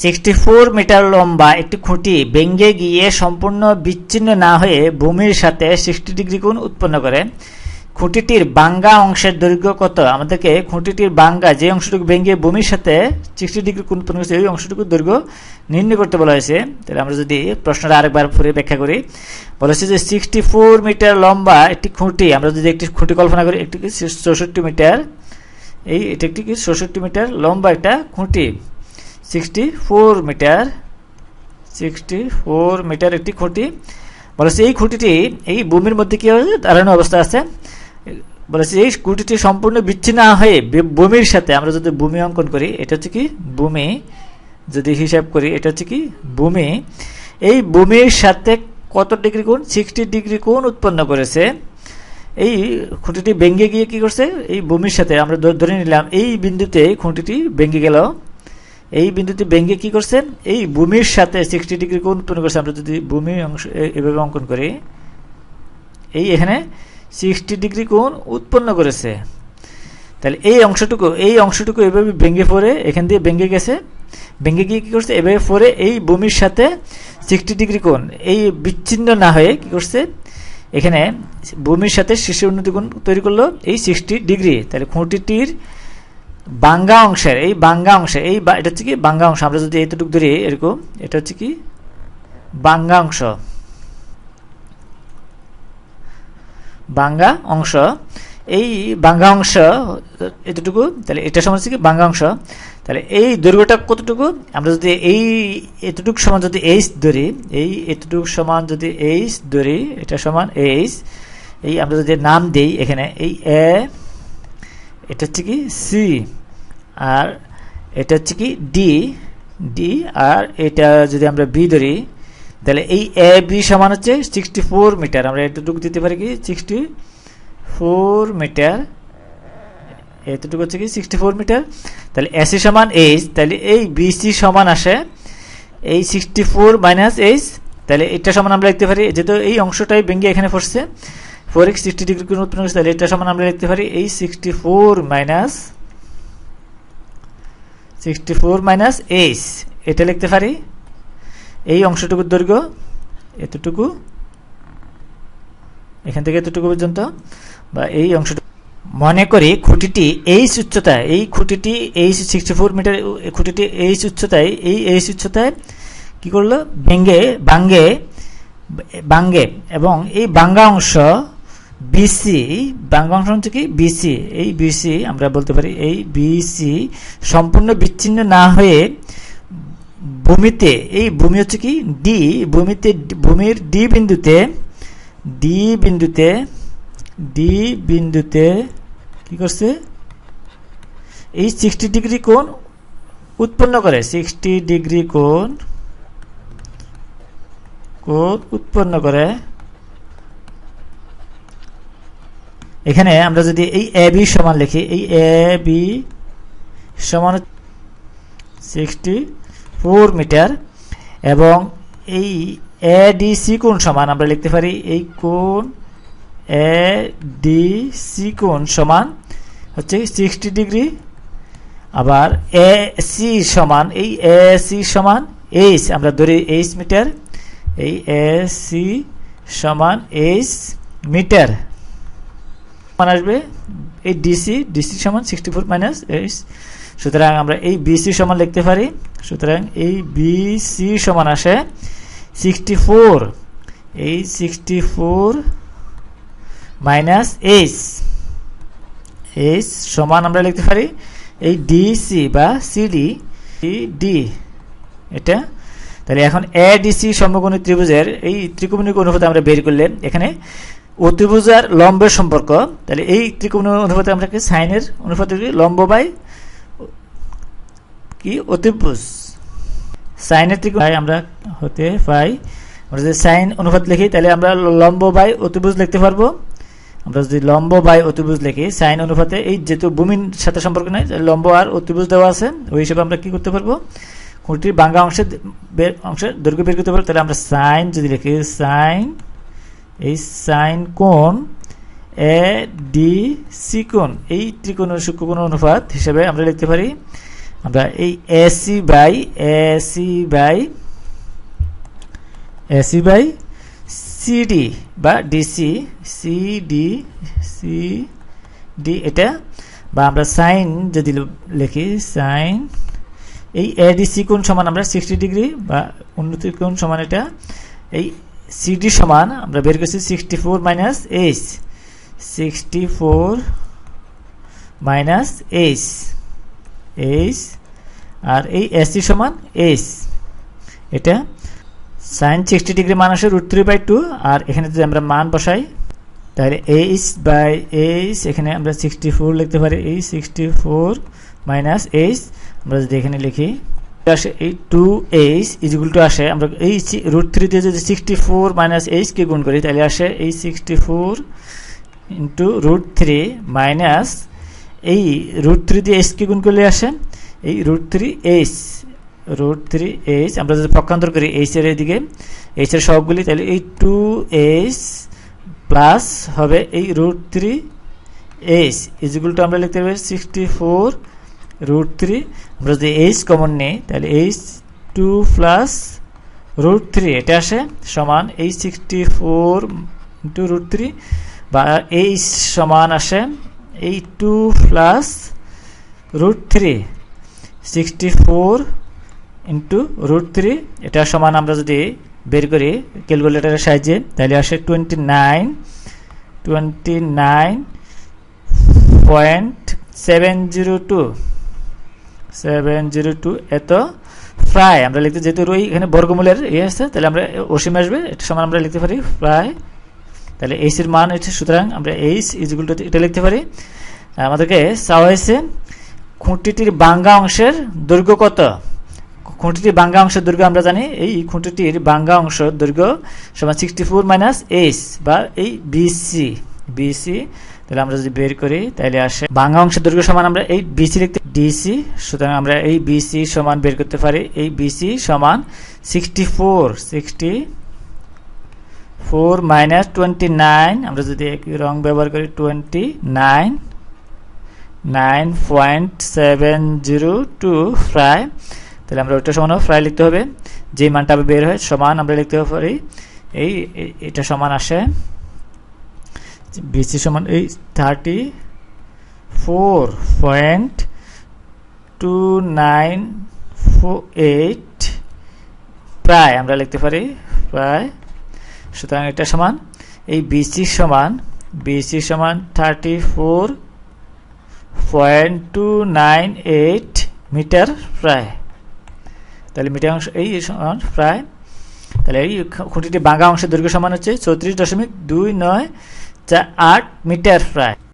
Sixty four metre লম্বা একটি খুঁটি ভেঙে গিয়ে সম্পূর্ণ বিচ্ছিন্ন না হয়ে ভূমির সাথে সিক্সটি ডিগ্রি কোণ উৎপন্ন করে। খুঁটিটির বাঙ্গা অংশের দৈর্ঘ্য কত? আমাদেরকে খুঁটিটির বাঙ্গা যে অংশটুকু ভেঙে ভূমির সাথে সিক্সটি ডিগ্রি কোণ উৎপন্ন করছে, ওই অংশটুকু দৈর্ঘ্য নির্ণয় করতে বলা হয়েছে। তাহলে আমরা যদি প্রশ্নটা আরেকবার পরে ব্যাখ্যা করি বলেছে যে সিক্সটি ফোর মিটার লম্বা একটি খুঁটি, আমরা যদি একটি খুঁটি কল্পনা করি, একটি চৌষট্টি মিটার, এই, এটা একটি কি চৌষট্টি মিটার লম্বা একটা খুঁটি। সিক্সটি মিটার সিক্সটি মিটার একটি খুঁটি। বলেছে এই খুঁটিটি, এই ভূমির মধ্যে কি হয়েছে? দাঁড়ানো অবস্থা আছে। বলেছে এই খুঁটিটি সম্পূর্ণ বিচ্ছিন্ন হয়ে ভূমির সাথে আমরা যদি ভূমি অঙ্কন করি, এটা হচ্ছে কি? ভূমি। যদি হিসাব করি, এটা হচ্ছে কি? ভূমি। এই ভূমির সাথে কত ডিগ্রি কোণ? সিক্সটি ডিগ্রি কোণ উৎপন্ন করেছে। এই খুঁটিটি ভেঙে গিয়ে কি করছে? এই ভূমির সাথে আমরা ধরে নিলাম, এই বিন্দুতে খুঁটিটি ভেঙে গেল। এই বিন্দুতে ভেঙে কি করছেন? এই ভূমির সাথে সিক্সটি ডিগ্রি কোণ উৎপন্ন করছে। আমরা যদি ভূমি অংশ এভাবে অঙ্কন করি, এই এখানে সিক্সটি ডিগ্রি কোণ উৎপন্ন করেছে। তাহলে এই অংশটুকু এই অংশটুকু এভাবে ভেঙে পড়ে, এখান দিয়ে ভেঙে গেছে। ভেঙে গিয়ে কী করছে? এভাবে পড়ে এই ভূমির সাথে সিক্সটি ডিগ্রি কোণ। এই বিচ্ছিন্ন না হয়ে কি করছে? এখানে ভূমির সাথে শীর্ষে উন্নতি কোণ তৈরি করল। এই সিক্সটি ডিগ্রি, তাহলে খুঁটিটির বাঙ্গা অংশের, এই বাঙ্গা অংশে, এই এটা হচ্ছে কি বাঙ্গা অংশ? আমরা যদি এইটুকু ধরি, এরকম, এটা হচ্ছে কি বাঙ্গা অংশ। বাঙ্গা অংশ, এই বাঙ্গা অংশ, এতটুকু, তাহলে এটা সমান হচ্ছে কি বাঙ্গা অংশ। তাহলে এই দৈর্ঘ্যটা কতটুকু? আমরা যদি এই এতটুকু সমান যদি এইচ ধরি, এই এতটুকু সমান যদি এইচ ধরি, এটা সমান এইচ এই আমরা যদি নাম দিই এখানে, এই এ এটা হচ্ছে কি সি আর এটা হচ্ছে কি ডি ডি আর এটা যদি আমরা বি ধরি, তাহলে এই এ বি সমান হচ্ছে সিক্সটি ফোর মিটার আমরা এতটুকু দিতে পারি কি সিক্সটি ফোর মিটার এতটুকু হচ্ছে কি সিক্সটি ফোর মিটার তাহলে এসি সমান এইচ তাহলে এই বিসি সমান আসে এই সিক্সটি ফোর মাইনাস এইচ তাহলে এটা সমান আমরা লিখতে পারি, যেহেতু এই অংশটাই ভেঙে এখানে পড়ছে ফোর এক্স সিক্সটি ডিগ্রি কোণ উৎপন্ন করছে তাহলে এটা সমান আমরা লিখতে পারি এই sixty four minus sixty four minus H এটা লিখতে পারি। এই অংশটুকুর দৈর্ঘ্য এতটুকু, এখান থেকে এতটুকু পর্যন্ত, বা এই অংশটুকু। মনে করি খুঁটিটি এইচ উচ্চতায়, এই খুঁটিটি এইচ সিক্সটি ফোর মিটার খুঁটিটি এইচ উচ্চতায়, এই এইচ উচ্চতায় কি করল? ভেঙ্গে বাঙ্গে বাঙ্গে এবং এই বাঙ্গা অংশ বিসি বাঙ্গা অংশ হচ্ছে কি? বিসি এই বিসি আমরা বলতে পারি এই বিসি সম্পূর্ণ বিচ্ছিন্ন না হয়ে ভূমিতে, এই ভূমি হচ্ছে কি? ডি ভূমিতে, ভূমির ডি বিন্দুতে ডি বিন্দুতে ডি বিন্দুতে কি করছে? এই সিক্সটি ডিগ্রি কোণ উৎপন্ন করে সিক্সটি ডিগ্রি কোণ কোণ উৎপন্ন করে এখানে আমরা যদি এই এ, বি সমান লিখি, এই এ, বি সমান সিক্সটি ফোর মিটার এবং এই এ, ডি, সি কোণ সমান আমরা লিখতে পারি এই কোণ এ, ডি, সি কোণ সমান হচ্ছে সিক্সটি ডিগ্রি আবার এ, সি সমান, এই এ, সি সমান এইচ, আমরা ধরি এইচ মিটার, এই এ, সি সমান এইচ মিটার। সমান আসবে, এই ডিসি ডিসি সমান সিক্সটি ফোর মাইনাস এইচ সুতরাং আমরা এই বিসি সমান লিখতে পারি, সুতরাং এই বিসি সমান আসে সিক্সটি ফোর এই sixty four minus H H সমান আমরা লিখতে পারি, এই ডিসি বা সিডি ডি এটা। তাহলে এখন এডিসি ডিসি সমকোণী ত্রিভুজের এই ত্রিকোণমিক অনুপাত আমরা বের করলে এখানে অতিভুজ আর লম্বের সম্পর্ক, তাহলে এই ত্রিকোণমিক অনুপাতে আমরা কি সাইনের অনুপাত কি লম্ব বাই কি অতিভুজ? সাইনের ত্রিকোণ আমরা হতে পাই। আমরা যদি সাইন অনুপাত লিখি, তাহলে আমরা লম্ব বাই অতিভুজ লিখতে পারব। আমরা যদি লম্ব বাই অতিভুজ লিখি, সাইন অনুপাতে এই যেহেতু ভূমির সাথে সম্পর্ক নাই লম্ব আর অতিভুজ দেওয়া আছে, ওই হিসেবে আমরা কি করতে পারব? খুঁটির বাঙ্গা অংশে বের অংশে দৈর্ঘ্য বের করতে পারব। তাহলে আমরা সাইন যদি লিখি, সাইন এই সাইন কোণ এ ডি সি কোণ। এই ত্রিকোণ সূক্ষ্মকোণ অনুপাত হিসেবে আমরা লিখতে পারি, আমরা এই AC by A AC by AC by CD বা ডিসি সিডি সি ডি এটা। বা আমরা সাইন যদি লিখি সাইন এই এডিসি কোণ সমান আমরা সিক্সটি ডিগ্রি বা উন্নতি কোণ সমান এটা। এই সিডি সমান, আমরা বের করছি sixty four minus H sixty four minus H H আর এই এসি সমান এইচ এটা সাইন সিক্সটি ডিগ্রি মান আসে রুট থ্রি বাই টু আর এখানে যদি আমরা মান বসাই, তাহলে এইচ বাই এইচ এখানে আমরা সিক্সটি ফোর লিখতে পারি, এই সিক্সটি ফোর মাইনাস এইচ আমরা যদি এখানে লিখি আসে এই টু এইচ ইজিকুল টু আসে, আমরা এই রুট থ্রি দিয়ে যদি সিক্সটি ফোর মাইনাস এইচকে গুণ করি, তাহলে আসে এই sixty four into root three minus এই রুট থ্রি দিয়ে এইচকে গুণ করলে আসে, এই root three H root three H আমরা যদি পক্ষান্তর করি এইচের এদিকে এইচের সবগুলি তাহলে এই টু এইচ প্লাস হবে এই root three H equal two আমরা লিখতে পারি সিক্সটি ফোর রুট থ্রি আমরা যদি এইচ কমন নিই, তাহলে H two plus root three এটা আসে সমান এই sixty four into root three বা এইচ সমান আসে এই two plus root three sixty four into root three এটা সমান আমরা যদি বের করি ক্যালকুলেটারের সাহায্যে, তাহলে আসে twenty nine twenty nine point seven zero two seven zero two এত প্রায় আমরা লিখতে যেহেতু রই এখানে বর্গমূলের ইয়ে আছে, তাহলে আমরা অসীম আসবে এটা সমান আমরা লিখতে পারি প্রায় তাহলে এইচ এর মান হচ্ছে, সুতরাং আমরা এইচ টু এটা লিখতে পারি। আমাদেরকে চাওয়া হয়েছে, খুঁটিটির বাঙ্গা অংশের দৈর্ঘ্য কত? খুঁটিটির বাঙ্গা অংশের দৈর্ঘ্য আমরা জানি, এই খুঁটিটির বাঙ্গা অংশ দৈর্ঘ্য সমান সিক্সটি ফোর মাইনাস এইচ বা এই বিসি বিসি তাহলে আমরা যদি বের করি, তাহলে আসে বাঙ্গা অংশের দৈর্ঘ্য সমান আমরা এই বিসি লিখতে ডিসি সুতরাং আমরা এই বিসি সমান বের করতে পারি। এই বিসি সমান sixty four sixty four minus twenty nine আমরা যদি একই রং ব্যবহার করি twenty nine nine point seven zero two fry তাহলে আমরা ওইটা সমান ফ্রাই লিখতে হবে। যে মানটা বের হয়, সমান আমরা লিখতে পারি। এই, এটা সমান আসে বিসি সমান এই thirty four point two nine eight প্রায়, আমরা লিখতে পারি, প্রায়। সুতরাং এটা সমান, এই বিসি সমান বিসি সমান thirty four point two nine eight metre প্রায়। তাহলে মিটার অংশ এই সমান প্রায়। তাহলে এই খুঁটিটি বাঙ্গা অংশের দৈর্ঘ্য সমান হচ্ছে চৌত্রিশ দশমিক দুই নয় চার আট মিটার প্রায়